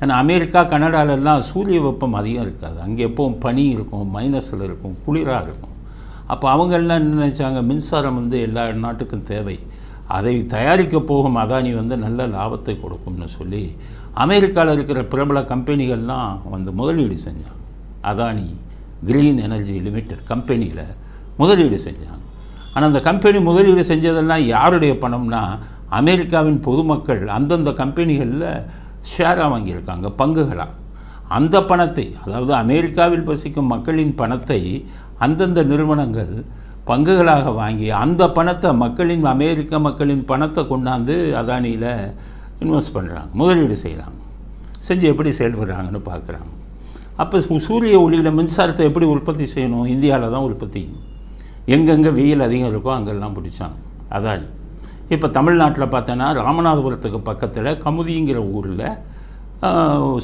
ஏன்னா அமெரிக்கா கனடாலெல்லாம் சூரிய வெப்பம் அதிகம் இருக்காது. அங்கே எப்பவும் பனி இருக்கும் மைனஸில் இருக்கும் குளிராக இருக்கும். அப்போ அவங்கெல்லாம் என்ன நினச்சாங்க? மின்சாரம் வந்து எல்லா நாட்டுக்கும் தேவை. அதை தயாரிக்க போகும் அதானி வந்து நல்ல லாபத்தை கொடுக்கும்னு சொல்லி அமெரிக்காவில் இருக்கிற பிரபல கம்பெனிகள்லாம் வந்து முதலீடு செஞ்சாங்க. அதானி கிரீன் எனர்ஜி லிமிடெட் கம்பெனியில் முதலீடு செஞ்சாங்க. ஆனால் அந்த கம்பெனி முதலீடு செஞ்சதெல்லாம் யாருடைய பணம்னா அமெரிக்காவின் பொதுமக்கள் அந்தந்த கம்பெனிகளில் ஷேராக வாங்கியிருக்காங்க பங்குகளாக அந்த பணத்தை அதாவது அமெரிக்காவில் வசிக்கும் மக்களின் பணத்தை அந்தந்த நிறுவனங்கள் பங்குகளாக வாங்கி அந்த பணத்தை மக்களின் அமெரிக்க மக்களின் பணத்தை கொண்டாந்து அதானியில் இன்வெஸ்ட் பண்ணுறாங்க முதலீடு செய்கிறாங்க செஞ்சு எப்படி செயல்படுறாங்கன்னு பார்க்குறாங்க. அப்போ சூரிய ஒளியில் மின்சாரத்தை எப்படி உற்பத்தி செய்யணும்? இந்தியாவில் தான் உற்பத்தி. எங்கெங்கே வெயில் அதிகம் இருக்கோ அங்கெல்லாம் பிடிச்சாங்க அதானி. இப்போ தமிழ்நாட்டில் பார்த்தோன்னா ராமநாதபுரத்துக்கு பக்கத்தில் கமுதிங்கிற ஊரில்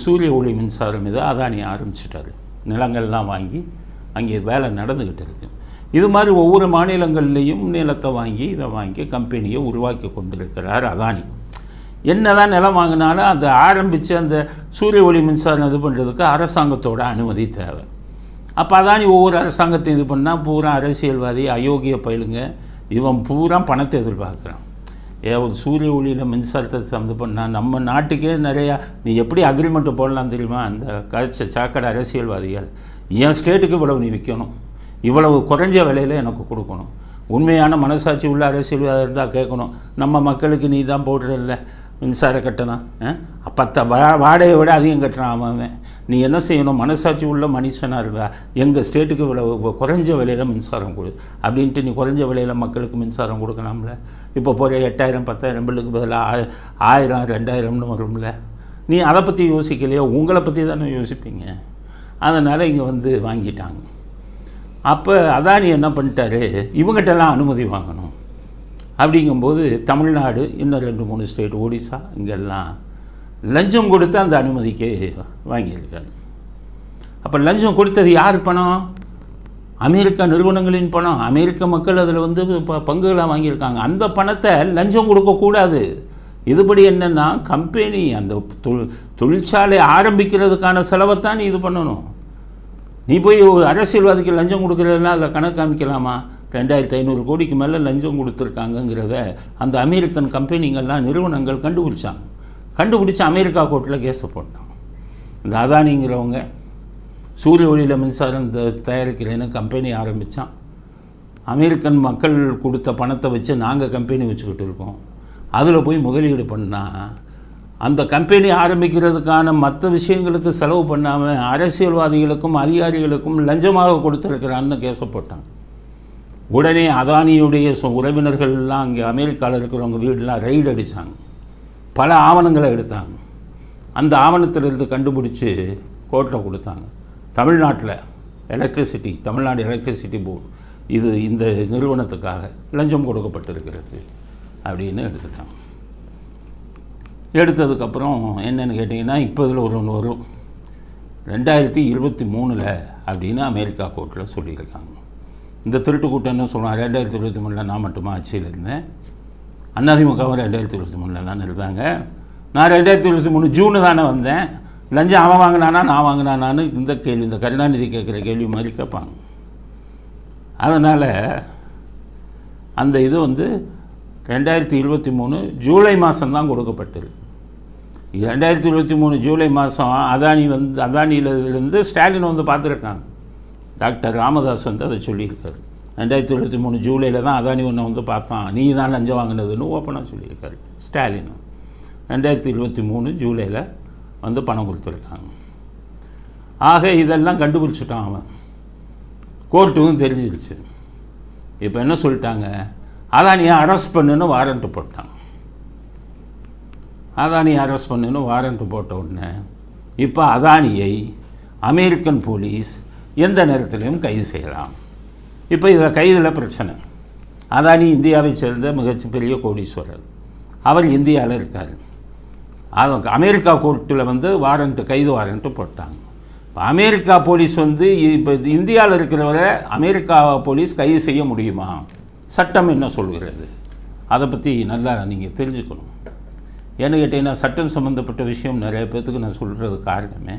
சூரிய ஒளி மின்சாரம் இதை அதானி ஆரம்பிச்சிட்டாரு. நிலங்கள்லாம் வாங்கி அங்கே வேலை நடந்துக்கிட்டு இருக்கு. இது மாதிரி ஒவ்வொரு மாநிலங்கள்லேயும் நிலத்தை வாங்கி இதை வாங்கி கம்பெனியை உருவாக்கி கொண்டிருக்கிறார் அதானி. என்னதான் நிலம் வாங்கினாலும் அதை ஆரம்பித்து அந்த சூரிய ஒளி மின்சாரம் இது பண்ணுறதுக்கு அரசாங்கத்தோட அனுமதி தேவை. அப்போ அதானி ஒவ்வொரு அரசாங்கத்தையும் இது பண்ணால் பூரா அரசியல்வாதி அயோக்கிய பயிலுங்க. இவன் பூரா பணத்தை எதிர்பார்க்குறான். ஒரு சூரிய ஒளியில் மின்சாரத்தை சம்மந்து பண்ணால் நம்ம நாட்டுக்கே நிறையா நீ எப்படி அக்ரிமெண்ட்டு போடலாம் தெரியுமா? அந்த கட்ச சாக்கடை அரசியல்வாதிகள் என் ஸ்டேட்டுக்கு இவ்வளவு நீ விற்கணும் இவ்வளவு குறைஞ்ச விலையில் எனக்கு கொடுக்கணும். உண்மையான மனசாட்சி உள்ள அரசியல்வாதி இருந்தால் கேட்கணும். நம்ம மக்களுக்கு நீ தான் போடுறதில்ல மின்சார கட்டணம் பத்த வா வாடகையை விட அதிகம் கட்டணம் அவன் நீ என்ன செய்யணும்? மனசாட்சி உள்ள மனுஷனாக இருந்தா எங்கள் ஸ்டேட்டுக்கு இவ்வளோ குறைஞ்ச விலையில் மின்சாரம் கொடு. அப்படின்ட்டு நீ குறைஞ்ச விலையில் மக்களுக்கு மின்சாரம் கொடுக்கலாம்ல? இப்போ போகிற எட்டாயிரம் பத்தாயிரம் பில்லுக்கு பதிலாக ஆய- ஆயிரம் ரெண்டாயிரம்னு வரும்ல? நீ அதை பற்றி யோசிக்கலையோ? உங்களை பற்றி தானே யோசிப்பீங்க. அதனால் இங்கே வந்து வாங்கிட்டாங்க. அப்போ அதானி என்ன பண்ணிட்டாரு? இவங்ககிட்டலாம் அனுமதி வாங்கணும். அப்படிங்கும்போது தமிழ்நாடு இன்னும் ரெண்டு மூணு ஸ்டேட் ஒடிசா இங்கெல்லாம் லஞ்சம் கொடுத்து அந்த அனுமதிக்கு வாங்கியிருக்காரு அப்போ லஞ்சம் கொடுத்தது யார் பணம்? அமெரிக்கா நிறுவனங்களின் பணம். அமெரிக்க மக்கள் அதில் வந்து ப பங்குகளாக வாங்கியிருக்காங்க. அந்த பணத்தை லஞ்சம் கொடுக்கக்கூடாது இதுபடி என்னென்னா கம்பெனி அந்த தொழிற்சாலை ஆரம்பிக்கிறதுக்கான செலவைத்தான் நீ இது பண்ணணும். நீ போய் ஒரு அரசியல்வாதிக்கு லஞ்சம் கொடுக்குறதுனா அதில் கணக்கு காமிக்கலாமா? ரெண்டாயிரத்தி ஐநூறு கோடிக்கு மேலே லஞ்சம் கொடுத்துருக்காங்கங்கிறத அந்த அமெரிக்கன் கம்பெனிங்கள்லாம் நிறுவனங்கள் கண்டுபிடிச்சாங்க. கண்டுபிடிச்சி அமெரிக்கா கோர்ட்டில் கேஸை போட்டான் இந்த அதானிங்கிறவங்க சூரிய ஒளியில் மின்சாரம் த- தயாரிக்கிறேன்னு கம்பெனி ஆரம்பித்தான் அமெரிக்கன் மக்கள் கொடுத்த பணத்தை வச்சு நாங்கள் கம்பெனி வச்சுக்கிட்டு இருக்கோம். அதில் போய் முதலீடு பண்ணால் அந்த கம்பெனி ஆரம்பிக்கிறதுக்கான மற்ற விஷயங்களுக்கு செலவு பண்ணாமல் அரசியல்வாதிகளுக்கும் அதிகாரிகளுக்கும் லஞ்சமாக கொடுத்துருக்கிறான்னு கேஸை போட்டாங்க. உடனே அதானியுடைய உறவினர்கள்லாம் அங்கே அமெரிக்காவில் இருக்கிறவங்க வீடெலாம் ரைடு அடித்தாங்க பல ஆவணங்களை எடுத்தாங்க. அந்த ஆவணத்திலிருந்து கண்டுபிடிச்சி கோர்ட்டில் கொடுத்தாங்க. தமிழ்நாட்டில் எலக்ட்ரிசிட்டி தமிழ்நாடு எலக்ட்ரிசிட்டி போர்டு இது இந்த நிறுவனத்துக்காக லஞ்சம் கொடுக்கப்பட்டிருக்கிறது அப்படின்னு எடுத்துட்டாங்க. எடுத்ததுக்கப்புறம் என்னென்னு கேட்டிங்கன்னா இப்போ இதில் ஒரு ஒன்று வரும். ரெண்டாயிரத்தி இருபத்தி மூணில் அப்படின்னு அமெரிக்கா கோர்ட்டில் சொல்லியிருக்காங்க. இந்த திருட்டு கூட்டம் என்ன சொல்லுவாங்க. ரெண்டாயிரத்தி இருபத்தி மூணில் நான் மட்டுமா ஆட்சியில் இருந்தேன். அதிமுகவும் ரெண்டாயிரத்தி இருபத்தி மூணில் தானே இருந்தாங்க. நான் ரெண்டாயிரத்தி இருபத்தி மூணு ஜூனு தானே வந்தேன். லஞ்சம் அவன் வாங்கினானா நான் வாங்கினானான்னு இந்த கேள்வி இந்த கருணாநிதி கேட்குற கேள்வி மாதிரி கேட்பாங்க. அதனால் அந்த இது வந்து ரெண்டாயிரத்தி இருபத்தி மூணு ஜூலை மாதம்தான் கொடுக்கப்பட்டது. ரெண்டாயிரத்தி இருபத்தி மூணு ஜூலை மாதம் அதானி வந்து அதானியிலேருந்து ஸ்டாலின் வந்து பார்த்துருக்காங்க. டாக்டர் ராமதாஸ் வந்து அதை சொல்லியிருக்காரு. ரெண்டாயிரத்தி இருபத்தி மூணு ஜூலையில் தான் அதானி ஒன்று வந்து பார்த்தான். நீ தான் லஞ்சம் வாங்கினதுன்னு ஓப்பனாக சொல்லியிருக்காரு. ஸ்டாலின். ரெண்டாயிரத்தி இருபத்தி மூணு ஜூலையில் வந்து பணம் கொடுத்துருக்காங்க. ஆக இதெல்லாம் கண்டுபிடிச்சிட்டான் அவன். கோர்ட்டுக்கும் தெரிஞ்சிருச்சு. இப்போ என்ன சொல்லிட்டாங்க? அதானியை அரெஸ்ட் பண்ணுன்னு வாரண்ட்டு போட்டாங்க அதானியை அரெஸ்ட் பண்ணுன்னு வாரண்ட்டு போட்ட உடனே இப்போ அதானியை அமெரிக்கன் போலீஸ் எந்த நேரத்திலையும் கைது செய்யலாம். இப்போ இதில் கைதில் பிரச்சனை. அதானி இந்தியாவை சேர்ந்த மிகப்பெரிய கோடீஸ்வரர். அவர் இந்தியாவில் இருக்கார். அவங்க அமெரிக்கா கோர்ட்டில் வந்து வாரண்ட்டு கைது வாரண்ட்டு போட்டாங்க. இப்போ அமெரிக்கா போலீஸ் வந்து இப்போ இந்தியாவில் இருக்கிறவரை அமெரிக்கா போலீஸ் கைது செய்ய முடியுமா? சட்டம் என்ன சொல்கிறது? அதை பற்றி நல்லா நீங்கள் தெரிஞ்சுக்கணும். ஏன்னு கேட்டிங்கன்னா சட்டம் சம்மந்தப்பட்ட விஷயம் நிறைய பேர்த்துக்கு நான் சொல்கிறது காரணமே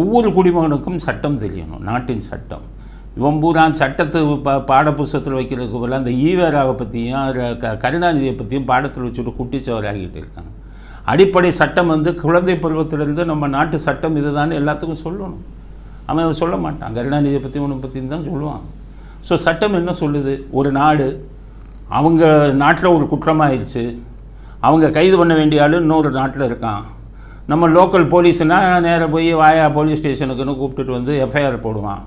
ஒவ்வொரு குடிமகனுக்கும் சட்டம் தெரியணும் நாட்டின் சட்டம். இவன் பூரா சட்டத்தை பா பாடப்புஸ்தகத்தில் வைக்கிறதுக்கு பதிலாக அந்த ஈவேராவை பற்றியும் க கருணாநிதியை பற்றியும் பாடத்தில் வச்சுட்டு குட்டிச்சவராகிட்டு இருக்காங்க. அடிப்படை சட்டம் வந்து குழந்தை பருவத்திலேருந்து நம்ம நாட்டு சட்டம் இதுதான் எல்லாத்துக்கும் சொல்லணும். அவன் அதை சொல்ல மாட்டான். கருணாநிதியை பற்றி உன்னை பற்றியும் தான் சொல்லுவான். ஸோ சட்டம் என்ன சொல்லுது? ஒரு நாடு அவங்க நாட்டில் ஒரு குற்றமாயிருச்சு. அவங்க கைது பண்ண வேண்டிய ஆள் இன்னொரு நாட்டில் இருக்கான். நம்ம லோக்கல் போலீஸ்னால் நேராக போய் வாயா போலீஸ் ஸ்டேஷனுக்குன்னு கூப்பிட்டுட்டு வந்து எஃப்ஐஆர் போடுவான்.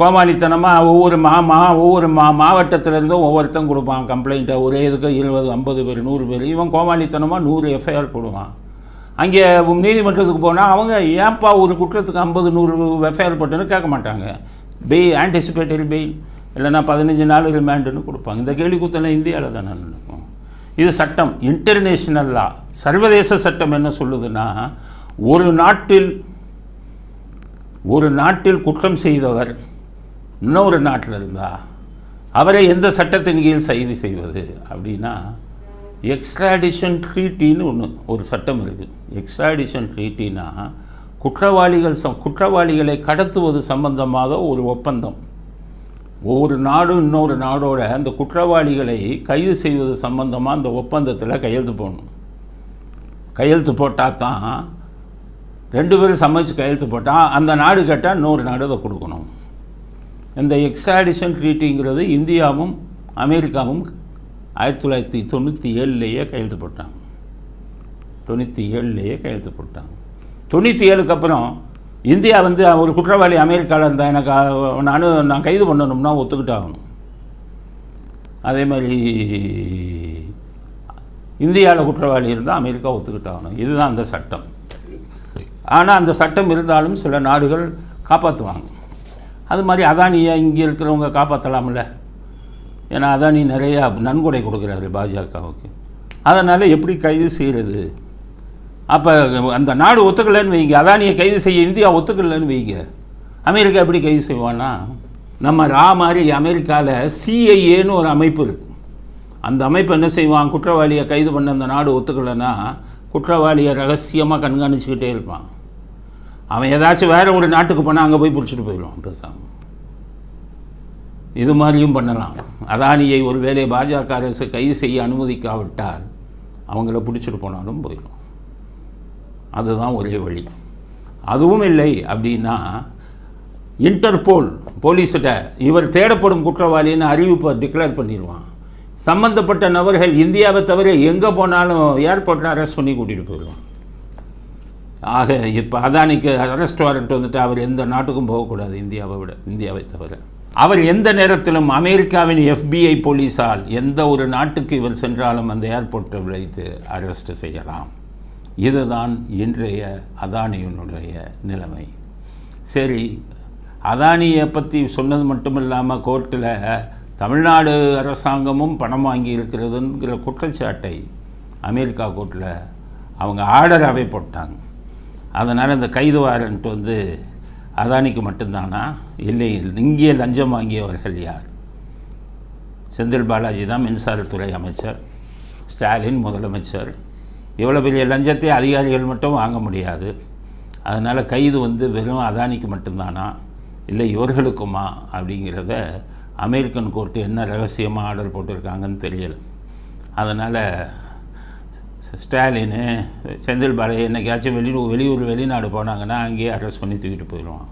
கோமாளித்தனமாக ஒவ்வொரு மா மா ஒவ்வொரு மா மாவட்டத்திலேருந்தும் ஒவ்வொருத்தன் கொடுப்பான் கம்ப்ளைண்ட்டை ஒரே இதுக்கு இருபது ஐம்பது பேர் நூறு பேர். இவன் கோமாளித்தனமாக நூறு எஃப்ஐஆர் போடுவான். அங்கே நீதிமன்றத்துக்கு போனால் அவங்க ஏன்ப்பா ஒரு குற்றத்துக்கு ஐம்பது நூறு எஃப்ஐஆர் போட்டுன்னு கேட்க மாட்டாங்க. பெய் ஆன்டிசிபேட்டரி பெயில் இல்லைன்னா பதினஞ்சு நாள் ரிமாண்டுன்னு கொடுப்பாங்க. இந்த கேள்வி குத்தனை இந்தியாவில் தானே இது சட்டம் இன்டர்நேஷ்னல் லா சர்வதேச சட்டம் என்ன சொல்லுதுன்னா ஒரு நாட்டில் ஒரு நாட்டில் குற்றம் செய்தவர் இன்னொரு நாட்டில் இருந்தா அவரை எந்த சட்டத்தின் கீழ் கைது செய்வது? அப்படின்னா எக்ஸ்ட்ராடிஷன் ட்ரீட்டின்னு ஒன்று ஒரு சட்டம் இருக்குது எக்ஸ்ட்ராடிஷன் ட்ரீட்டினா குற்றவாளிகள் சம் குற்றவாளிகளை கடத்துவது சம்பந்தமாக ஒரு ஒப்பந்தம். ஒவ்வொரு நாடும் இன்னொரு நாடோட அந்த குற்றவாளிகளை கைது செய்வது சம்பந்தமாக அந்த ஒப்பந்தத்தில் கையெழுத்து போடணும். கையெழுத்து போட்டால் தான் ரெண்டு பேரும் சமைச்சு கையெழுத்து போட்டால் அந்த நாடு கேட்டால் இன்னொரு நாடு அதை கொடுக்கணும். இந்த எக்ஸ்ட்ராடிஷன் ட்ரீட்டிங்கிறது இந்தியாவும் அமெரிக்காவும் ஆயிரத்தி தொள்ளாயிரத்தி தொண்ணூற்றி ஏழுலேயே கையெழுத்து போட்டாங்க. தொண்ணூற்றி ஏழுலேயே கையெழுத்து போட்டாங்க. தொண்ணூற்றி ஏழுக்கு அப்புறம் இந்தியா வந்து ஒரு குற்றவாளி அமெரிக்காவில் இருந்தால் எனக்கு நான் நான் கைது பண்ணணும்னா ஒத்துக்கிட்டாகணும். அதே மாதிரி இந்தியாவில் குற்றவாளி இருந்தால் அமெரிக்கா ஒத்துக்கிட்டாகணும். இதுதான் அந்த சட்டம். ஆனால் அந்த சட்டம் இருந்தாலும் சில நாடுகள் காப்பாற்றுவாங்க அது மாதிரி அதானியை இங்கே இருக்கிறவங்க காப்பாற்றலாம்ல ஏன்னா அதானி நிறையா நன்கொடை கொடுக்குறாரு பாஜகவுக்கு. அதனால் எப்படி கைது செய்கிறது அப்போ அந்த நாடு ஒத்துக்கலைன்னு வைங்க. அதானியை கைது செய்ய இந்தியா ஒத்துக்கலைன்னு வைங்க. அமெரிக்கா எப்படி கைது செய்வான்னா நம்ம ரா மாதிரி அமெரிக்காவில் சிஐஏன்னு ஒரு அமைப்பு இருக்குது அந்த அமைப்பு என்ன செய்வான்? குற்றவாளியை கைது பண்ண அந்த நாடு ஒத்துக்கலைன்னா குற்றவாளியை ரகசியமாக கண்காணிச்சுக்கிட்டே இருப்பான். அவன் ஏதாச்சும் வேறு ஒரு நாட்டுக்கு போனால் அங்கே போய் பிடிச்சிட்டு போயிடுவான் பேசாமல் இது மாதிரியும் பண்ணலாம். அதானியை ஒரு வேளை பாஜக அரசு கைது செய்ய அனுமதிக்காவிட்டால் அவங்கள பிடிச்சிட்டு போனாலும் போயிடும். அதுதான் ஒரே வழி. அதுவும் இல்லை அப்படின்னா இன்டர்போல் போலீஸ்கிட்ட இவர் தேடப்படும் குற்றவாளின்னு அறிவிப்பை டிக்ளேர் பண்ணிடுவான். சம்பந்தப்பட்ட நபர்கள் இந்தியாவை தவிர எங்கே போனாலும் ஏர்போர்ட்டில் அரெஸ்ட் பண்ணி கூட்டிகிட்டு போயிடுவான். ஆக இப்போ அதானிக்கு அரெஸ்ட் வாரண்ட் வந்துட்டு அவர் எந்த நாட்டுக்கும் போகக்கூடாது இந்தியாவை விட இந்தியாவை தவிர. அவர் எந்த நேரத்திலும் அமெரிக்காவின் எஃபிஐ போலீஸால் எந்த ஒரு நாட்டுக்கு இவர் சென்றாலும் அந்த ஏர்போர்ட்டை விளைத்து அரெஸ்ட் செய்யலாம். இதுதான் இன்றைய அதானியினுடைய நிலைமை. சரி அதானியை பற்றி சொன்னது மட்டும் இல்லாமல் கோர்ட்டில் தமிழ்நாடு அரசாங்கமும் பணம் வாங்கி இருக்கிறதுங்கிற குற்றச்சாட்டை அமெரிக்கா கோர்ட்டில் அவங்க ஆர்டராகவே போட்டாங்க. அதனால் இந்த கைது வாரண்ட் வந்து அதானிக்கு மட்டும்தானா? இல்லை இங்கே லஞ்சம் வாங்கியவர்கள் யார்? செந்தில் பாலாஜி தான் மின்சாரத்துறை அமைச்சர் ஸ்டாலின் முதலமைச்சர். இவ்வளோ பெரிய லஞ்சத்தை அதிகாரிகள் மட்டும் வாங்க முடியாது. அதனால் கைது வந்து வெறும் அதானிக்கு மட்டும்தானா? இல்லை இவர்களுக்குமா? அப்படிங்கிறத அமெரிக்கன் கோர்ட்டு என்ன ரகசியமாக ஆர்டர் போட்டிருக்காங்கன்னு தெரியலை. அதனால் ஸ்டாலினு செந்தில் பாலையை என்னைக்காச்சும் வெளியூர் வெளியூர் வெளிநாடு போனாங்கன்னா அங்கேயே அரெஸ்ட் பண்ணி தூக்கிட்டு போயிடுவான்.